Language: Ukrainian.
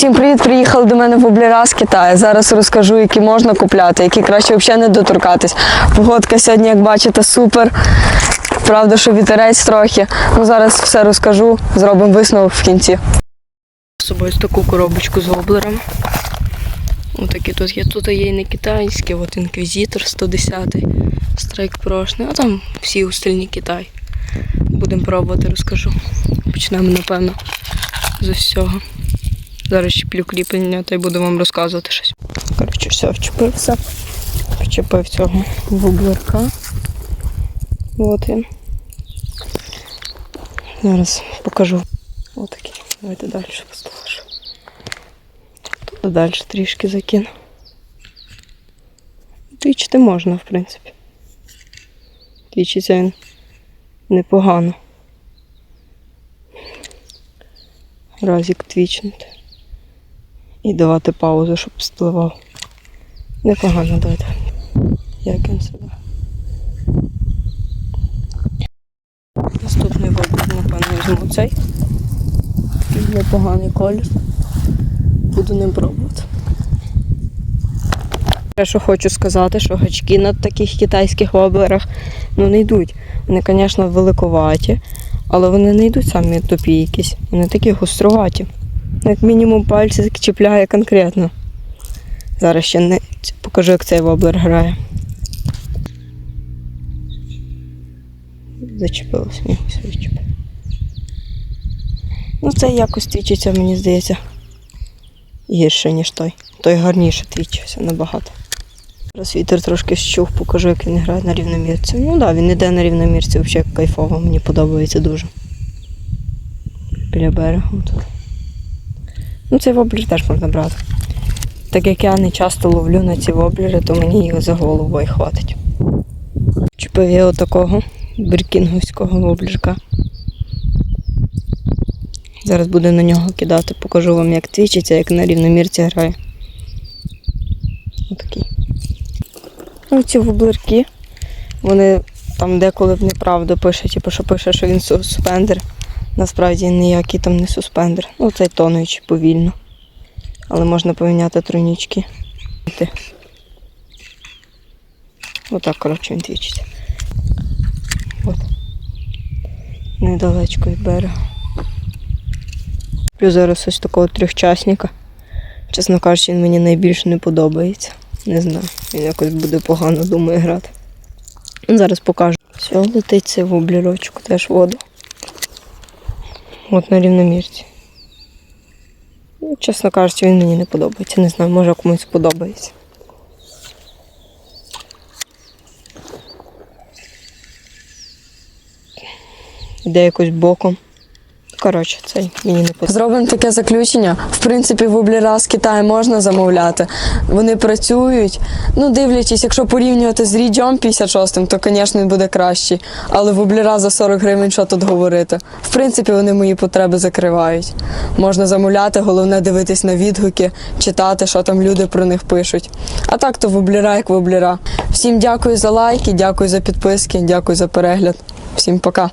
Всім привіт! Приїхали до мене в Обліра з Китаю. Зараз розкажу, які можна купляти, які краще взагалі не доторкатись. Погодка сьогодні, як бачите, супер. Правда, що вітерець трохи. Ну зараз все розкажу, зробимо висновок в кінці. З собою таку коробочку з воблерами. Отакі тут є. Тут є і не китайські, от інквізитор 110, страйк прошний, а там всі остальні Китай. Будемо пробувати, розкажу. Почнемо, напевно, з усього. Зараз чіплю кріплення та й буду вам розказувати щось. Коротше, все, вчепився. Вчепив цього вублерка. От він. Зараз покажу. Отакий. Давайте далі поставлю. Туди далі трішки закину. Твічити можна, в принципі. Твічиться він непогано. Разік твічнути. І давати паузу, щоб спливав. Непогано дати. Як він себе. Наступний вибір, напевно, візьму цей. Непоганий колір. Буду ним пробувати. Що хочу сказати, що гачки на таких китайських воблерах ну, не йдуть. Вони, звісно, великоваті, але вони не йдуть самі тупі якісь. Вони такі гоструваті. Як мінімум пальці чіпляє конкретно. Зараз ще не покажу, як цей воблер грає. Зачепилось, ні, все відчепив. Ну, це якось твічиться, мені здається, гірше, ніж той. Той гарніше твічився набагато. Зараз вітер трошки щух, покажу, як він грає на рівномірці. Ну так, да, він іде на рівномірці, взагалі кайфово, мені подобається дуже. Біля берегу тут. Ну, цей воблер теж можна брати. Так як я не часто ловлю на ці воблери, то мені їх за головою хватить. Чупив я отакого біркінговського воблерка. Зараз буду на нього кидати, покажу вам, як твічиться, як на рівномірці грає. Отакий. Ну, ці воблерки, вони там деколи в неправду пише, типу, що пише, що він суспендер. Насправді ніякий там не суспендер. Ну, цей тонуючий повільно. Але можна поміняти тройнічки. Отак, коротше, він твічиться. От. Недалечко від берега. Плюс зараз ось такого трьохчасника. Чесно кажучи, він мені найбільше не подобається. Не знаю, він якось буде погано, думаю, грати. Зараз покажу. Все, летить цей воблерочок, теж воду. От на рівномірці. Ну, чесно кажучи, він мені не подобається. Не знаю, може комусь подобається. Іде якось боком. Коротше, цей мені не подобається. Зробимо таке заключення. В принципі, воблера з Китаю можна замовляти. Вони працюють. Ну, дивлячись, якщо порівнювати з ріджом 56, то, звісно, буде кращий. Але воблера за 40 гривень, що тут говорити. В принципі, вони мої потреби закривають. Можна замовляти, головне дивитись на відгуки, читати, що там люди про них пишуть. А так то воблера як воблера. Всім дякую за лайки, дякую за підписки, дякую за перегляд. Всім пока.